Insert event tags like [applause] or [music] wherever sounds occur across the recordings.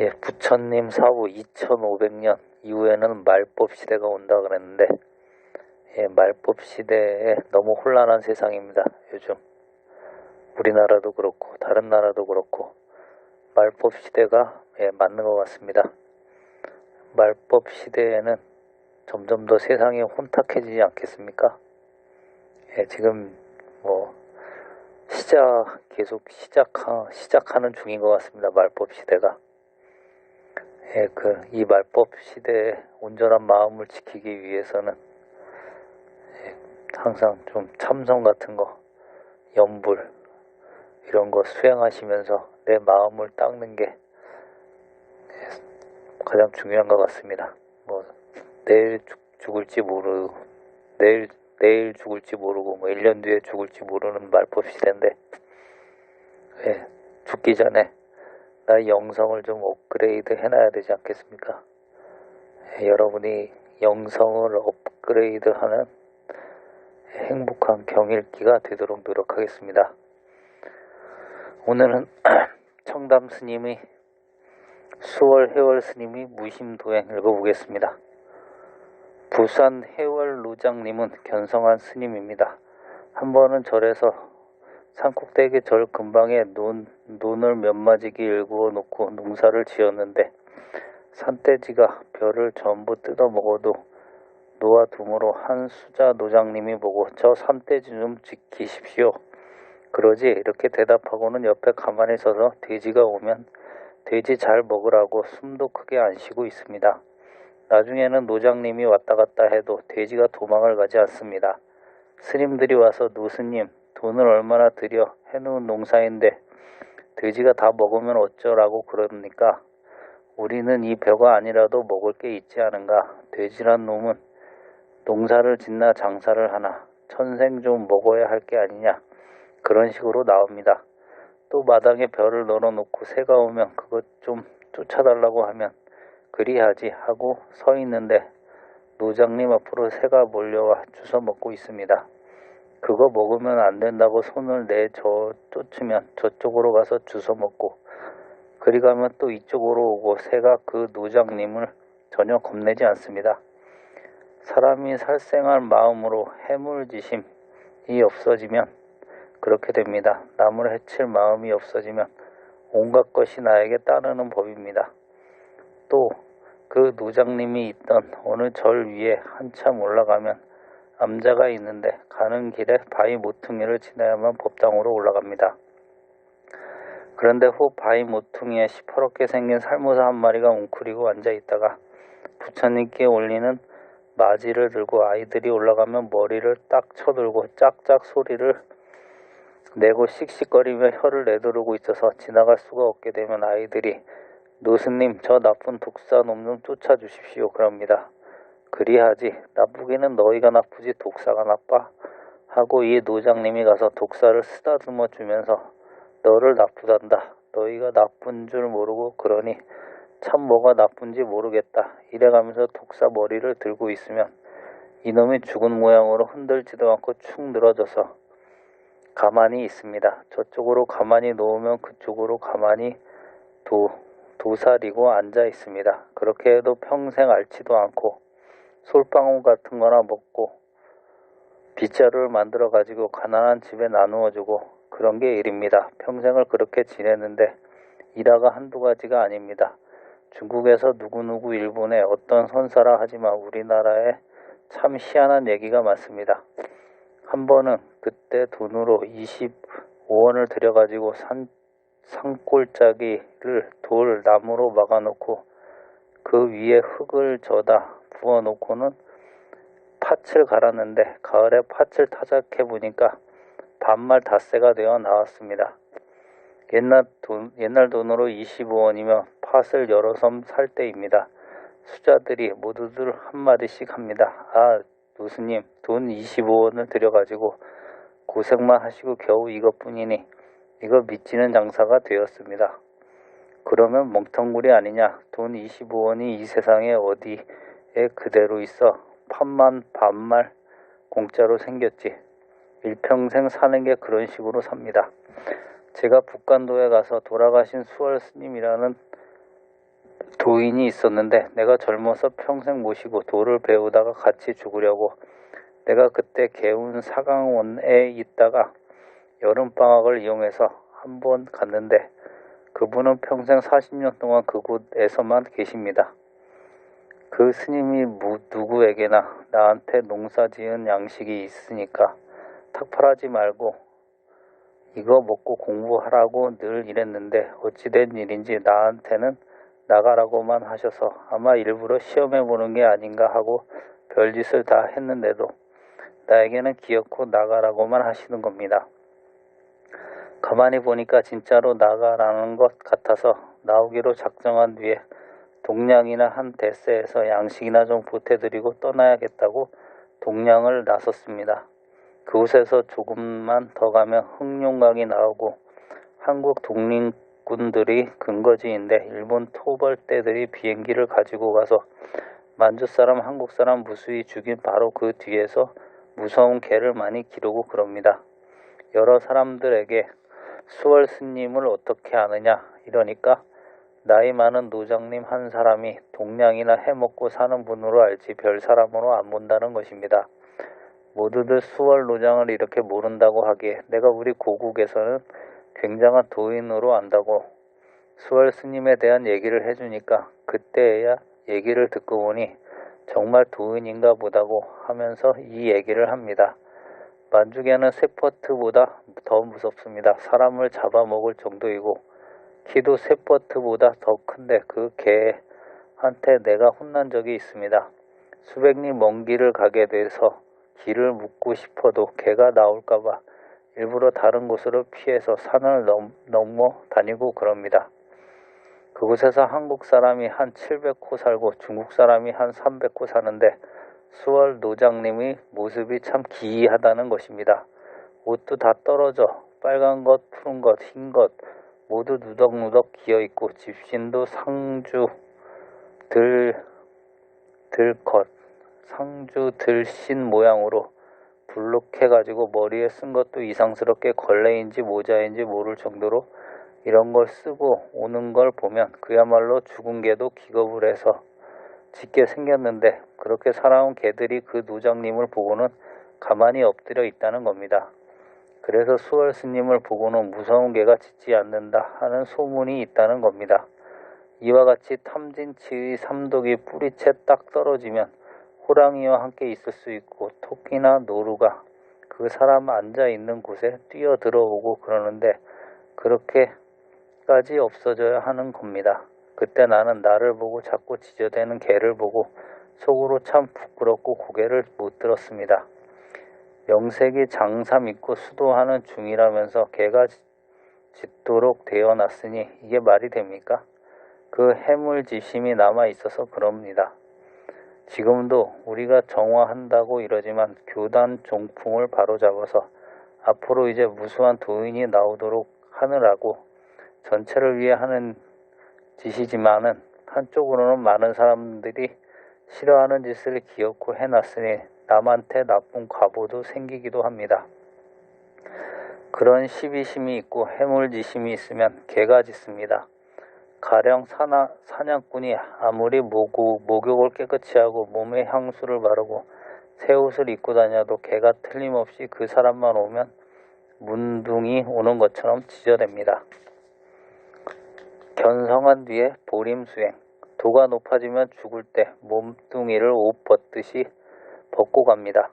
예, 부처님 사후 2500년 이후에는 말법 시대가 온다 그랬는데 예, 말법 시대에 너무 혼란한 세상입니다. 요즘 우리나라도 그렇고 다른 나라도 그렇고 말법 시대가 예, 맞는 것 같습니다. 말법 시대에는 점점 더 세상이 혼탁해지지 않겠습니까? 예, 지금 뭐 시작 계속 시작하, 시작하는 중인 것 같습니다. 말법 시대가. 예, 그, 이 말법 시대에 온전한 마음을 지키기 위해서는 예, 항상 좀 참선 같은 거, 염불, 이런 거 수행하시면서 내 마음을 닦는 게 예, 가장 중요한 것 같습니다. 뭐, 내일 죽, 죽을지 모르고, 내일, 내일 죽을지 모르고, 뭐, 1년 뒤에 죽을지 모르는 말법 시대인데, 예, 죽기 전에 나의 영성을 좀 업그레이드 해놔야 되지 않겠습니까? 예, 여러분이 영성을 업그레이드하는 행복한 경일기가 되도록 노력하겠습니다. 오늘은 [clears throat] 청담 스님의 수월 해월 스님의 무심도행 읽어보겠습니다. 부산 해월 노장님은 견성한 스님입니다. 한 번은 절에서 산꼭대기 절 근방에 논, 논을 몇 마지기 일구어 놓고 농사를 지었는데 산돼지가 벼를 전부 뜯어 먹어도 놓아둠으로 한 수자 노장님이 보고 저 산돼지 좀 지키십시오. 그러지 이렇게 대답하고는 옆에 가만히 서서 돼지가 오면 돼지 잘 먹으라고 숨도 크게 안 쉬고 있습니다. 나중에는 노장님이 왔다 갔다 해도 돼지가 도망을 가지 않습니다. 스님들이 와서 노스님 돈을 얼마나 들여 해놓은 농사인데 돼지가 다 먹으면 어쩌라고 그러니까 우리는 이 벼가 아니라도 먹을 게 있지 않은가 돼지란 놈은 농사를 짓나 장사를 하나 천생 좀 먹어야 할 게 아니냐 그런 식으로 나옵니다. 또 마당에 벼를 널어놓고 새가 오면 그것 좀 쫓아달라고 하면 그리하지 하고 서 있는데 노장님 앞으로 새가 몰려와 주워 먹고 있습니다. 그거 먹으면 안 된다고 손을 내저 쫓으면 저쪽으로 가서 주워 먹고 그리 가면 또 이쪽으로 오고 새가 그 노장님을 전혀 겁내지 않습니다. 사람이 살생한 마음으로 해물지심이 없어지면 그렇게 됩니다. 남을 해칠 마음이 없어지면 온갖 것이 나에게 따르는 법입니다. 또 그 노장님이 있던 어느 절 위에 한참 올라가면 암자가 있는데 가는 길에 바위 모퉁이를 지나야만 법당으로 올라갑니다. 그런데 후 바위 모퉁이에 시퍼렇게 생긴 살모사 한 마리가 웅크리고 앉아 있다가 부처님께 올리는 마지를 들고 아이들이 올라가면 머리를 딱 쳐들고 짝짝 소리를 내고 씩씩거리며 혀를 내두르고 있어서 지나갈 수가 없게 되면 아이들이 노스님 저 나쁜 독사 놈 좀 쫓아주십시오 그럽니다. 그리하지 나쁘기는 너희가 나쁘지 독사가 나빠 하고 이 노장님이 가서 독사를 쓰다듬어 주면서 너를 나쁘단다 너희가 나쁜 줄 모르고 그러니 참 뭐가 나쁜지 모르겠다 이래가면서 독사 머리를 들고 있으면 이놈이 죽은 모양으로 흔들지도 않고 축 늘어져서 가만히 있습니다. 저쪽으로 가만히 놓으면 그쪽으로 가만히 도, 도사리고 앉아 있습니다. 그렇게 해도 평생 앓지도 않고 솔방울 같은 거나 먹고 빗자루를 만들어 가지고 가난한 집에 나누어 주고 그런 게 일입니다. 평생을 그렇게 지냈는데 일화가 한두 가지가 아닙니다. 중국에서 누구누구 일본에 어떤 선사라 하지만 우리나라에 참 희한한 얘기가 많습니다. 한 번은 그때 돈으로 25원을 들여가지고 산, 산골짜기를 돌 나무로 막아놓고 그 위에 흙을 져다 부어놓고는 팥을 갈았는데 가을에 팥을 타작해 보니까 반말 닷새가 되어 나왔습니다. 옛날 돈, 옛날 돈으로 25원이면 팥을 여러 섬 살 때입니다. 수자들이 모두들 한마디씩 합니다. 아, 노스님, 돈 25원을 들여가지고 고생만 하시고 겨우 이것뿐이니 이거 믿지는 장사가 되었습니다. 그러면 멍텅구리 아니냐? 돈 25원이 이 세상에 어디 에 그대로 있어 판만 반말 공짜로 생겼지. 일평생 사는 게 그런 식으로 삽니다. 제가 북간도에 가서 돌아가신 수월 스님이라는 도인이 있었는데 내가 젊어서 평생 모시고 도를 배우다가 같이 죽으려고 내가 그때 개운 사강원에 있다가 여름방학을 이용해서 한 번 갔는데 그분은 평생 40년 동안 그곳에서만 계십니다. 그 스님이 무- 누구에게나 나한테 농사 지은 양식이 있으니까 탁팔하지 말고 이거 먹고 공부하라고 늘 이랬는데 어찌된 일인지 나한테는 나가라고만 하셔서 아마 일부러 시험해 보는 게 아닌가 하고 별짓을 다 했는데도 나에게는 기어코 나가라고만 하시는 겁니다. 가만히 보니까 진짜로 나가라는 것 같아서 나오기로 작정한 뒤에 동량이나 한 대세에서 양식이나 좀 보태드리고 떠나야겠다고 동량을 나섰습니다. 그곳에서 조금만 더 가면 흑룡강이 나오고 한국 독립군들이 근거지인데 일본 토벌대들이 비행기를 가지고 가서 만주 사람 한국 사람 무수히 죽인 바로 그 뒤에서 무서운 개를 많이 기르고 그럽니다. 여러 사람들에게 수월 스님을 어떻게 아느냐 이러니까 나이 많은 노장님 한 사람이 동량이나 해먹고 사는 분으로 알지 별 사람으로 안 본다는 것입니다. 모두들 수월 노장을 이렇게 모른다고 하기에 내가 우리 고국에서는 굉장한 도인으로 안다고 수월 스님에 대한 얘기를 해주니까 그때야 얘기를 듣고 보니 정말 도인인가 보다고 하면서 이 얘기를 합니다. 만주개는 세퍼트보다 더 무섭습니다. 사람을 잡아먹을 정도이고 키도 세퍼트보다 더 큰데 그 개한테 내가 혼난 적이 있습니다. 수백 리 먼 길을 가게 돼서 길을 묻고 싶어도 개가 나올까봐 일부러 다른 곳으로 피해서 산을 넘, 넘어 다니고 그럽니다. 그곳에서 한국 사람이 한 700호 살고 중국 사람이 한 300호 사는데 수월 노장님의 모습이 참 기이하다는 것입니다. 옷도 다 떨어져 빨간 것, 푸른 것, 흰 것 모두 누덕누덕 기어 있고 집신도 상주 들 들컷 상주 들신 모양으로 불룩해가지고 머리에 쓴 것도 이상스럽게 걸레인지 모자인지 모를 정도로 이런 걸 쓰고 오는 걸 보면 그야말로 죽은 개도 기겁을 해서 짖게 생겼는데 그렇게 살아온 개들이 그 노장님을 보고는 가만히 엎드려 있다는 겁니다. 그래서 수월 스님을 보고는 무서운 개가 짖지 않는다 하는 소문이 있다는 겁니다. 이와 같이 탐진치의 삼독이 뿌리채 딱 떨어지면 호랑이와 함께 있을 수 있고 토끼나 노루가 그 사람 앉아 있는 곳에 뛰어 들어오고 그러는데 그렇게까지 없어져야 하는 겁니다. 그때 나는 나를 보고 자꾸 지저대는 개를 보고 속으로 참 부끄럽고 고개를 못 들었습니다. 명색이 장사 믿고 수도하는 중이라면서 개가 짖도록 되어놨으니 이게 말이 됩니까? 그 해물지심이 남아 있어서 그럽니다. 지금도 우리가 정화한다고 이러지만 교단 종풍을 바로잡아서 앞으로 이제 무수한 도인이 나오도록 하느라고 전체를 위해 하는 짓이지만은 한쪽으로는 많은 사람들이 싫어하는 짓을 기어코 해놨으니 남한테 나쁜 과보도 생기기도 합니다. 그런 시비심이 있고 해물지심이 있으면 개가 짖습니다. 가령 사나, 사냥꾼이 아무리 모구, 목욕을 깨끗이 하고 몸에 향수를 바르고 새 옷을 입고 다녀도 개가 틀림없이 그 사람만 오면 문둥이 오는 것처럼 짖어댑니다. 견성한 뒤에 보림수행 도가 높아지면 죽을 때 몸뚱이를 옷 벗듯이 벗고 갑니다.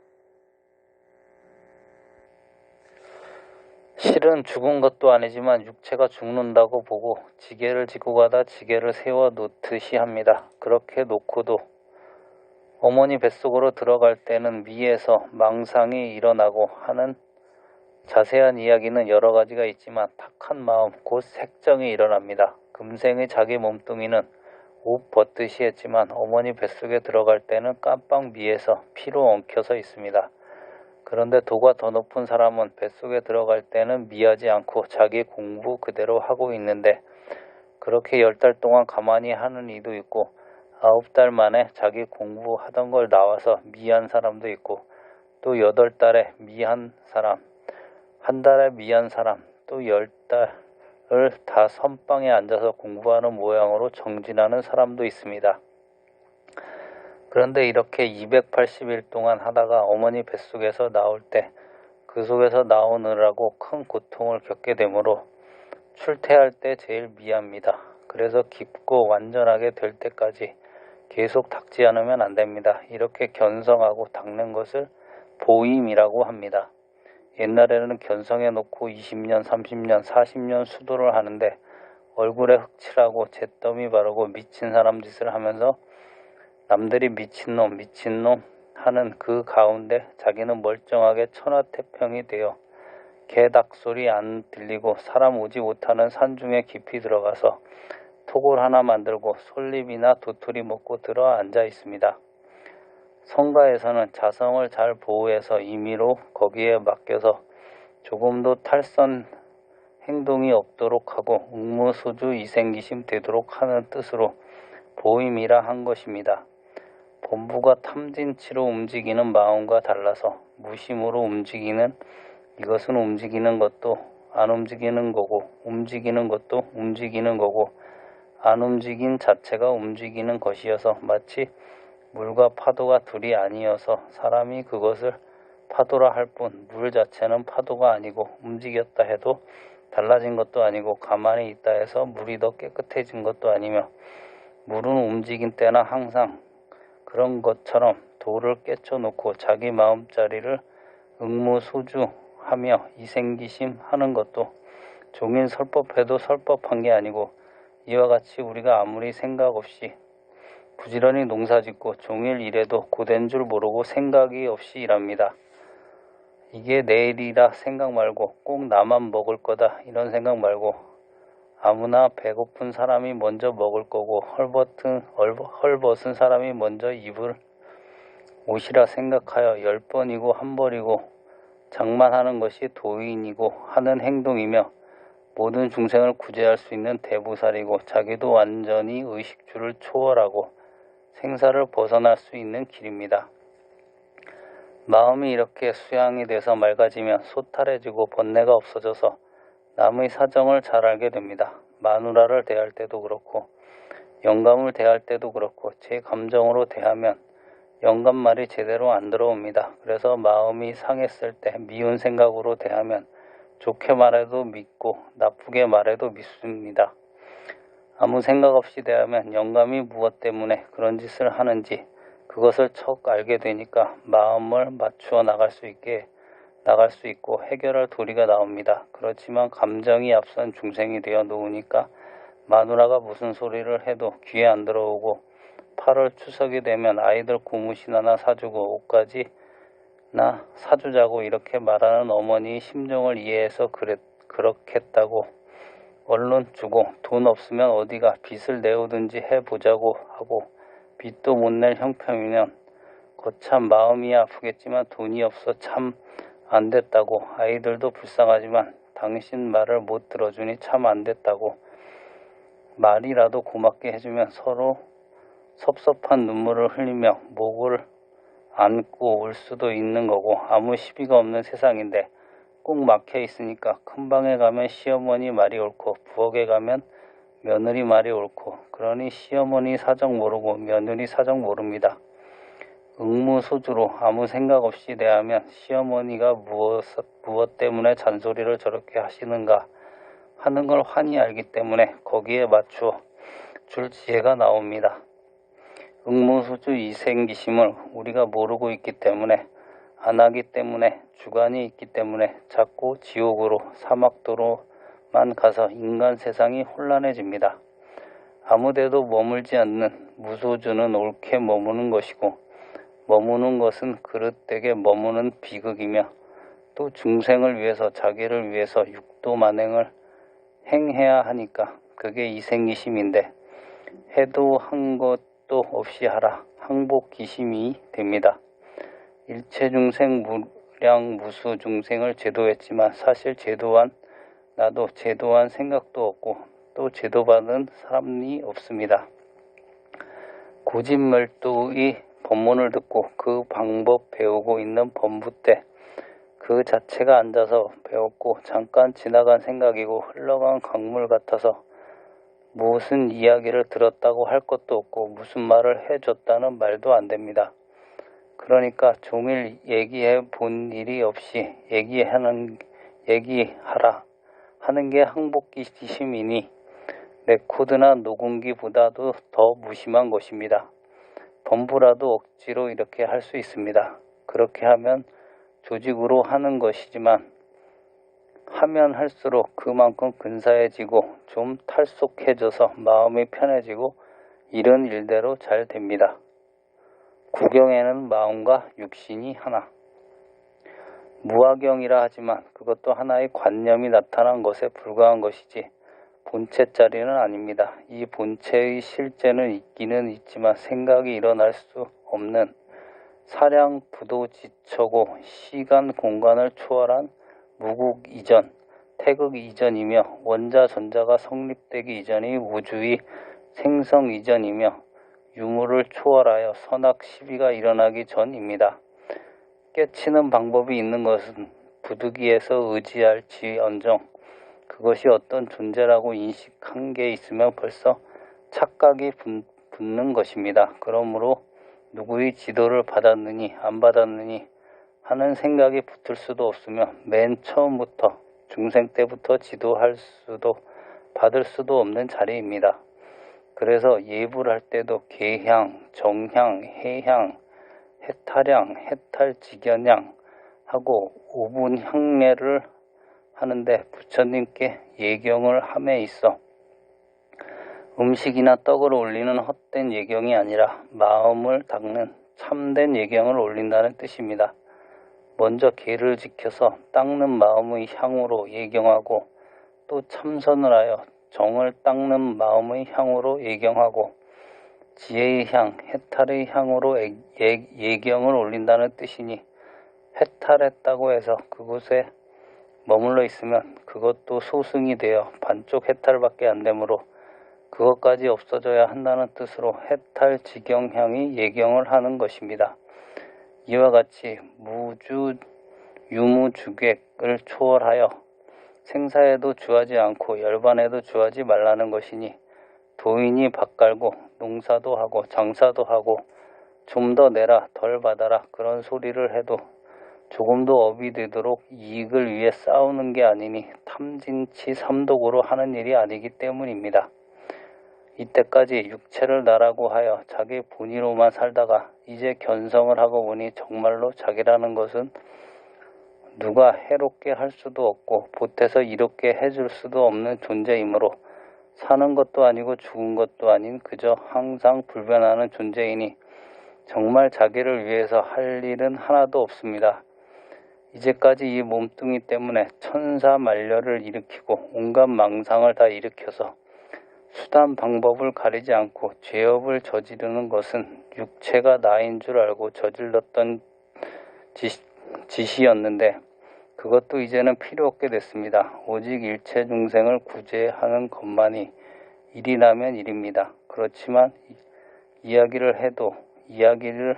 실은 죽은 것도 아니지만 육체가 죽는다고 보고 지게를 지고 가다 지게를 세워 놓듯이 합니다. 그렇게 놓고도 어머니 뱃속으로 들어갈 때는 미에서 망상이 일어나고 하는 자세한 이야기는 여러 가지가 있지만 탁한 마음 곧 색정이 일어납니다. 금생의 자기 몸뚱이는 옷 벗듯이 했지만 어머니 뱃속에 들어갈 때는 깜빡 미에서 피로 엉켜서 있습니다. 그런데 도가 더 높은 사람은 뱃속에 들어갈 때는 미하지 않고 자기 공부 그대로 하고 있는데 그렇게 열 달 동안 가만히 하는 이도 있고 아홉 달 만에 자기 공부하던 걸 나와서 미한 사람도 있고 또 여덟 달에 미한 사람, 한 달에 미한 사람, 또 열 달에 다 선방에 앉아서 공부하는 모양으로 정진하는 사람도 있습니다. 그런데 이렇게 280일 동안 하다가 어머니 뱃속에서 나올 때 그 속에서 나오느라고 큰 고통을 겪게 되므로 출퇴할 때 제일 미합니다. 그래서 깊고 완전하게 될 때까지 계속 닦지 않으면 안 됩니다. 이렇게 견성하고 닦는 것을 보임이라고 합니다. 옛날에는 견성해 놓고 20년, 30년, 40년 수도를 하는데 얼굴에 흑칠하고 잿더미 바르고 미친 사람 짓을 하면서 남들이 미친놈, 미친놈 하는 그 가운데 자기는 멀쩡하게 천하태평이 되어 개닭소리 안 들리고 사람 오지 못하는 산중에 깊이 들어가서 토골 하나 만들고 솔잎이나 도토리 먹고 들어 앉아 있습니다. 성가에서는 자성을 잘 보호해서 임의로 거기에 맡겨서 조금도 탈선 행동이 없도록 하고 웅무소주 이생기심 되도록 하는 뜻으로 보임이라 한 것입니다. 본부가 탐진치로 움직이는 마음과 달라서 무심으로 움직이는 이것은 움직이는 것도 안 움직이는 거고 움직이는 것도 움직이는 거고 안 움직인 자체가 움직이는 것이어서 마치 물과 파도가 둘이 아니어서 사람이 그것을 파도라 할 뿐 물 자체는 파도가 아니고 움직였다 해도 달라진 것도 아니고 가만히 있다 해서 물이 더 깨끗해진 것도 아니며 물은 움직인 때나 항상 그런 것처럼 돌을 깨쳐놓고 자기 마음자리를 응무소주하며 이생기심 하는 것도 종일 설법해도 설법한 게 아니고 이와 같이 우리가 아무리 생각 없이 부지런히 농사짓고 종일 일해도 고된 줄 모르고 생각이 없이 일합니다. 이게 내일이라 생각 말고 꼭 나만 먹을 거다 이런 생각 말고 아무나 배고픈 사람이 먼저 먹을 거고 헐벗은 헐벗은 사람이 먼저 입을 옷이라 생각하여 열 번이고 한 벌이고 장만하는 것이 도인이고 하는 행동이며 모든 중생을 구제할 수 있는 대보살이고 자기도 완전히 의식주를 초월하고 생사를 벗어날 수 있는 길입니다. 마음이 이렇게 수양이 돼서 맑아지면 소탈해지고 번뇌가 없어져서 남의 사정을 잘 알게 됩니다. 마누라를 대할 때도 그렇고 영감을 대할 때도 그렇고 제 감정으로 대하면 영감 말이 제대로 안 들어옵니다. 그래서 마음이 상했을 때 미운 생각으로 대하면 좋게 말해도 믿고 나쁘게 말해도 믿습니다. 아무 생각 없이 대하면 영감이 무엇 때문에 그런 짓을 하는지 그것을 척 알게 되니까 마음을 맞추어 나갈 수 있게 나갈 수 있고 해결할 도리가 나옵니다. 그렇지만 감정이 앞선 중생이 되어 놓으니까 마누라가 무슨 소리를 해도 귀에 안 들어오고 8월 추석이 되면 아이들 고무신 하나 사주고 옷까지 나 사주자고 이렇게 말하는 어머니의 심정을 이해해서 그랬, 그렇겠다고 얼른 주고 돈 없으면 어디가 빚을 내오든지 해보자고 하고 빚도 못 낼 형편이면 거참 마음이 아프겠지만 돈이 없어 참 안 됐다고. 아이들도 불쌍하지만 당신 말을 못 들어주니 참 안 됐다고. 말이라도 고맙게 해주면 서로 섭섭한 눈물을 흘리며 목을 안고 올 수도 있는 거고 아무 시비가 없는 세상인데 꼭 막혀 있으니까 큰 방에 가면 시어머니 말이 옳고 부엌에 가면 며느리 말이 옳고 그러니 시어머니 사정 모르고 며느리 사정 모릅니다. 응무소주로 아무 생각 없이 대하면 시어머니가 무엇, 무엇 때문에 잔소리를 저렇게 하시는가 하는 걸 환히 알기 때문에 거기에 맞추어 줄 지혜가 나옵니다. 응무소주 이생기심을 우리가 모르고 있기 때문에 안 하기 때문에 주관이 있기 때문에 자꾸 지옥으로 사막도로만 가서 인간 세상이 혼란해집니다. 아무데도 머물지 않는 무소주는 옳게 머무는 것이고 머무는 것은 그릇되게 머무는 비극이며 또 중생을 위해서 자기를 위해서 육도 만행을 행해야 하니까 그게 이생기심인데 해도 한 것도 없이 하라 항복기심이 됩니다. 일체 중생 무량 무수 중생을 제도했지만 사실 제도한 나도 제도한 생각도 없고 또 제도받은 사람이 없습니다. 고집멸도의 법문을 듣고 그 방법 배우고 있는 법부 때 그 자체가 앉아서 배웠고 잠깐 지나간 생각이고 흘러간 강물 같아서 무슨 이야기를 들었다고 할 것도 없고 무슨 말을 해줬다는 말도 안 됩니다. 그러니까 종일 얘기해 본 일이 없이 얘기하는 얘기하라 하는 게 항복기심이니 레코드나 녹음기보다도 더 무심한 것입니다. 범부라도 억지로 이렇게 할 수 있습니다. 그렇게 하면 조직으로 하는 것이지만 하면 할수록 그만큼 근사해지고 좀 탈속해져서 마음이 편해지고 이런 일대로 잘 됩니다. 구경에는 마음과 육신이 하나. 무화경이라 하지만 그것도 하나의 관념이 나타난 것에 불과한 것이지 본체짜리는 아닙니다. 이 본체의 실제는 있기는 있지만 생각이 일어날 수 없는 사량 부도지처고 시간 공간을 초월한 무국 이전, 태극 이전이며 원자 전자가 성립되기 이전의 우주의 생성 이전이며 유무를 초월하여 선악 시비가 일어나기 전입니다. 깨치는 방법이 있는 것은 부득이해서 의지할지 언정 그것이 어떤 존재라고 인식한 게 있으면 벌써 착각이 붙는 것입니다. 그러므로 누구의 지도를 받았느니 안 받았느니 하는 생각이 붙을 수도 없으며 맨 처음부터 중생 때부터 지도할 수도 받을 수도 없는 자리입니다. 그래서 예불 할 때도 개향, 정향, 해향, 해탈향, 해탈직연향 하고 오분 향례를 하는데 부처님께 예경을 함에 있어 음식이나 떡을 올리는 헛된 예경이 아니라 마음을 닦는 참된 예경을 올린다는 뜻입니다. 먼저 계를 지켜서 닦는 마음의 향으로 예경하고 또 참선을 하여 정을 닦는 마음의 향으로 예경하고 지혜의 향, 해탈의 향으로 예, 예경을 올린다는 뜻이니 해탈했다고 해서 그곳에 머물러 있으면 그것도 소승이 되어 반쪽 해탈밖에 안 되므로 그것까지 없어져야 한다는 뜻으로 해탈 지경향이 예경을 하는 것입니다. 이와 같이 무주 유무주객을 초월하여 생사에도 주하지 않고 열반에도 주하지 말라는 것이니 도인이 밥 갈고 농사도 하고 장사도 하고 좀 더 내라 덜 받아라 그런 소리를 해도 조금도 업이 되도록 이익을 위해 싸우는 게 아니니 탐진치 삼독으로 하는 일이 아니기 때문입니다. 이때까지 육체를 나라고 하여 자기 본의로만 살다가 이제 견성을 하고 보니 정말로 자기라는 것은 누가 해롭게 할 수도 없고 보태서 이롭게 해줄 수도 없는 존재이므로 사는 것도 아니고 죽은 것도 아닌 그저 항상 불변하는 존재이니 정말 자기를 위해서 할 일은 하나도 없습니다. 이제까지 이 몸뚱이 때문에 천사 만려를 일으키고 온갖 망상을 다 일으켜서 수단 방법을 가리지 않고 죄업을 저지르는 것은 육체가 나인 줄 알고 저질렀던 짓, 짓이었는데 그것도 이제는 필요 없게 됐습니다. 오직 일체 중생을 구제하는 것만이 일이 나면 일입니다. 그렇지만 이야기를 해도 이야기를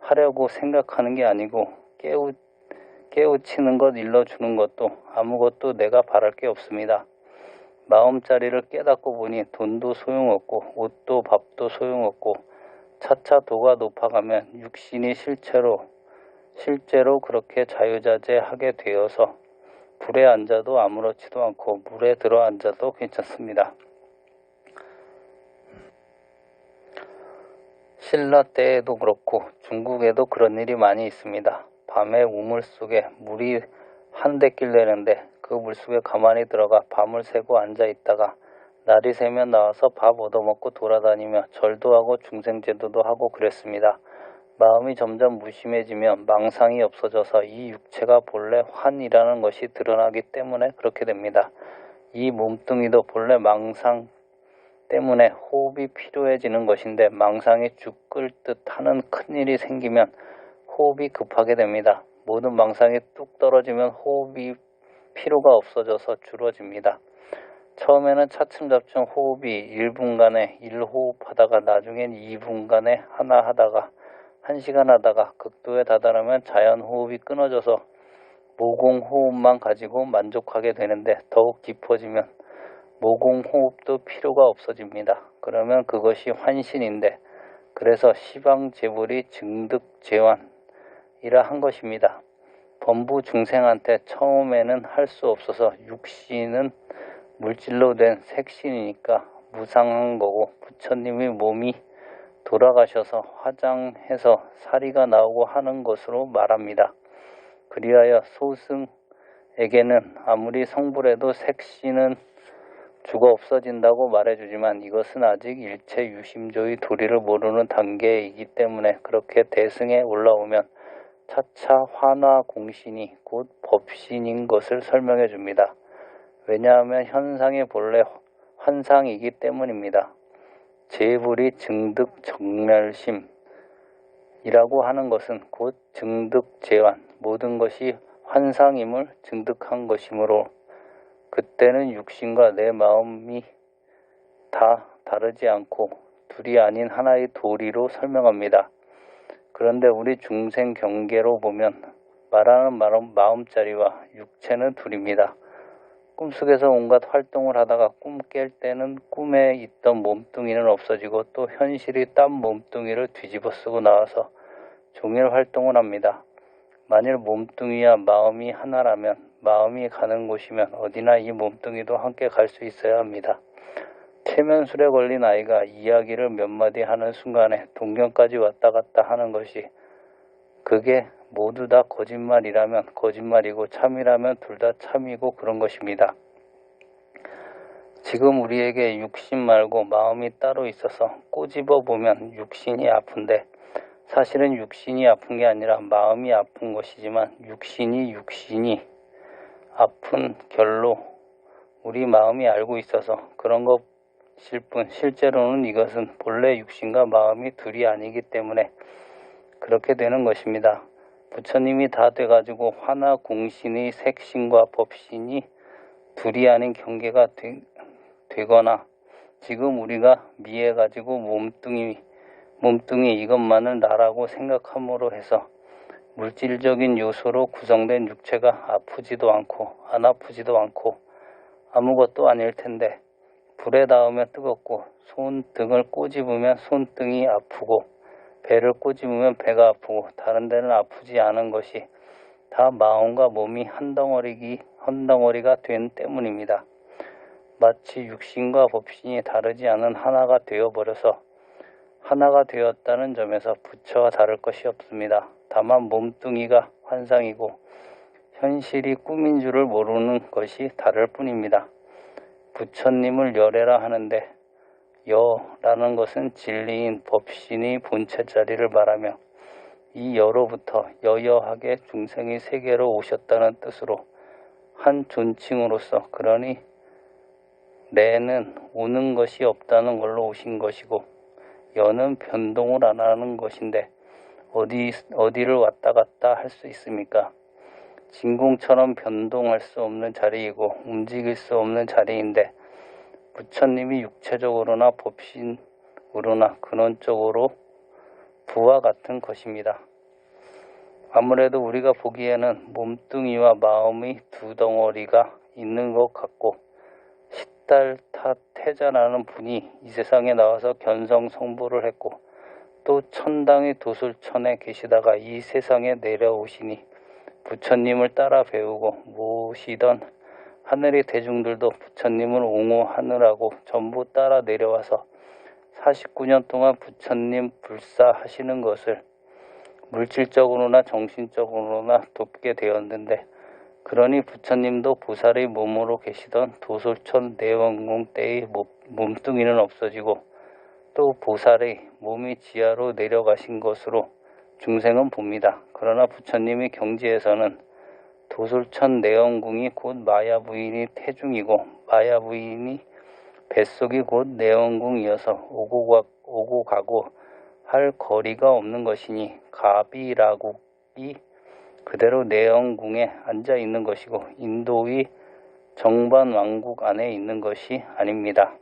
하려고 생각하는 게 아니고 깨우, 깨우치는 것 일러주는 것도 아무것도 내가 바랄 게 없습니다. 마음자리를 깨닫고 보니 돈도 소용없고 옷도 밥도 소용없고 차차 도가 높아가면 육신이 실체로 실제로 그렇게 자유자재하게 되어서 불에 앉아도 아무렇지도 않고 물에 들어 앉아도 괜찮습니다. 신라 때에도 그렇고 중국에도 그런 일이 많이 있습니다. 밤에 우물 속에 물이 한 대길 내는데 그 물속에 가만히 들어가 밤을 새고 앉아 있다가 날이 새면 나와서 밥 얻어먹고 돌아다니며 절도 하고 중생제도도 하고 그랬습니다. 마음이 점점 무심해지면 망상이 없어져서 이 육체가 본래 환이라는 것이 드러나기 때문에 그렇게 됩니다. 이 몸뚱이도 본래 망상 때문에 호흡이 필요해지는 것인데 망상이 죽을 듯 하는 큰일이 생기면 호흡이 급하게 됩니다. 모든 망상이 뚝 떨어지면 호흡이 피로가 없어져서 줄어집니다. 처음에는 차츰차츰 호흡이 1분간에 1호흡 하다가 나중엔 2분간에 하나 하다가 1시간 하다가 극도에 다다르면 자연 호흡이 끊어져서 모공 호흡만 가지고 만족하게 되는데 더욱 깊어지면 모공 호흡도 필요가 없어집니다. 그러면 그것이 환신인데 그래서 시방 제불이 증득제환이라 한 것입니다. 범부 중생한테 처음에는 할 수 없어서 육신은 물질로 된 색신이니까 무상한 거고 부처님의 몸이 돌아가셔서 화장해서 사리가 나오고 하는 것으로 말합니다. 그리하여 소승에게는 아무리 성불해도 색신은 죽어 없어진다고 말해주지만 이것은 아직 일체 유심조의 도리를 모르는 단계이기 때문에 그렇게 대승에 올라오면 차차 환화 공신이 곧 법신인 것을 설명해 줍니다. 왜냐하면 현상이 본래 환상이기 때문입니다. 제불이 증득 정멸심이라고 하는 것은 곧 증득 제환 모든 것이 환상임을 증득한 것이므로 그때는 육신과 내 마음이 다 다르지 않고 둘이 아닌 하나의 도리로 설명합니다. 그런데 우리 중생 경계로 보면 말하는 마음, 마음자리와 육체는 둘입니다. 꿈속에서 온갖 활동을 하다가 꿈 깰 때는 꿈에 있던 몸뚱이는 없어지고 또 현실이 딴 몸뚱이를 뒤집어 쓰고 나와서 종일 활동을 합니다. 만일 몸뚱이와 마음이 하나라면 마음이 가는 곳이면 어디나 이 몸뚱이도 함께 갈 수 있어야 합니다. 체면술에 걸린 아이가 이야기를 몇 마디 하는 순간에 동경까지 왔다 갔다 하는 것이 그게 모두 다 거짓말이라면 거짓말이고 참이라면 둘 다 참이고 그런 것입니다. 지금 우리에게 육신 말고 마음이 따로 있어서 꼬집어 보면 육신이 아픈데 사실은 육신이 아픈 게 아니라 마음이 아픈 것이지만 육신이 육신이 아픈 결로 우리 마음이 알고 있어서 그런 것일 뿐 실제로는 이것은 본래 육신과 마음이 둘이 아니기 때문에 그렇게 되는 것입니다. 부처님이 다 돼가지고 화나 공신의 색신과 법신이 둘이 아닌 경계가 되, 되거나 지금 우리가 미해가지고 몸뚱이 몸뚱이 이것만을 나라고 생각함으로 해서 물질적인 요소로 구성된 육체가 아프지도 않고 안 아프지도 않고 아무것도 아닐 텐데 불에 닿으면 뜨겁고 손등을 꼬집으면 손등이 아프고 배를 꼬집으면 배가 아프고 다른 데는 아프지 않은 것이 다 마음과 몸이 한 덩어리기 한 덩어리가 된 때문입니다. 마치 육신과 법신이 다르지 않은 하나가 되어버려서 하나가 되었다는 점에서 부처와 다를 것이 없습니다. 다만 몸뚱이가 환상이고 현실이 꿈인 줄을 모르는 것이 다를 뿐입니다. 부처님을 열애라 하는데 여라는 것은 진리인 법신의 본체 자리를 말하며 이 여로부터 여여하게 중생의 세계로 오셨다는 뜻으로 한 존칭으로서 그러니 내는 오는 것이 없다는 걸로 오신 것이고 여는 변동을 안 하는 것인데 어디 어디를 왔다 갔다 할 수 있습니까? 진공처럼 변동할 수 없는 자리이고 움직일 수 없는 자리인데 부처님이 육체적으로나 법신으로나 근원적으로 부와 같은 것입니다. 아무래도 우리가 보기에는 몸뚱이와 마음의 두 덩어리가 있는 것 같고 시달타 태자라는 분이 이 세상에 나와서 견성 성불을 했고 또 천당의 도술천에 계시다가 이 세상에 내려오시니 부처님을 따라 배우고 모시던 하늘의 대중들도 부처님을 옹호하느라고 전부 따라 내려와서 49년 동안 부처님 불사하시는 것을 물질적으로나 정신적으로나 돕게 되었는데 그러니 부처님도 부살의 몸으로 계시던 도솔천 내원궁 때의 몸뚱이는 없어지고 또 보살의 몸이 지하로 내려가신 것으로 중생은 봅니다. 그러나 부처님의 경지에서는 도솔천 내원궁이 곧 마야 부인이 태중이고 마야 부인이 뱃속이 곧 내원궁이어서 오고, 가, 오고 가고 할 거리가 없는 것이니 가비라국이 그대로 내원궁에 앉아 있는 것이고 인도의 정반 왕국 안에 있는 것이 아닙니다.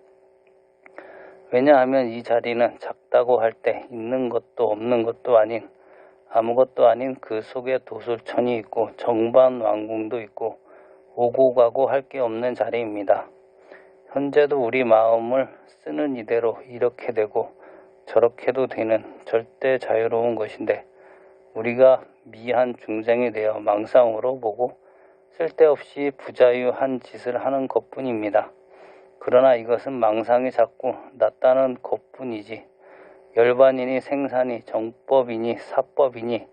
왜냐하면 이 자리는 작다고 할 때 있는 것도 없는 것도 아닌 아무것도 아닌 그 속에 도술천이 있고 정반 왕궁도 있고 오고 가고 할 게 없는 자리입니다. 현재도 우리 마음을 쓰는 이대로 이렇게 되고 저렇게도 되는 절대 자유로운 것인데 우리가 미한 중생이 되어 망상으로 보고 쓸데없이 부자유한 짓을 하는 것뿐입니다. 그러나 이것은 망상이 자꾸 낫다는 것뿐이지 열반이니 생산이 정법이니 사법이니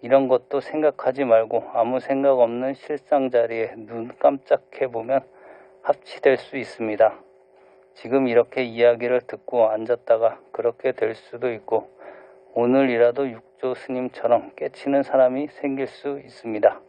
이런 것도 생각하지 말고 아무 생각 없는 실상 자리에 눈 깜짝해 보면 합치될 수 있습니다. 지금 이렇게 이야기를 듣고 앉았다가 그렇게 될 수도 있고 오늘이라도 육조 스님처럼 깨치는 사람이 생길 수 있습니다.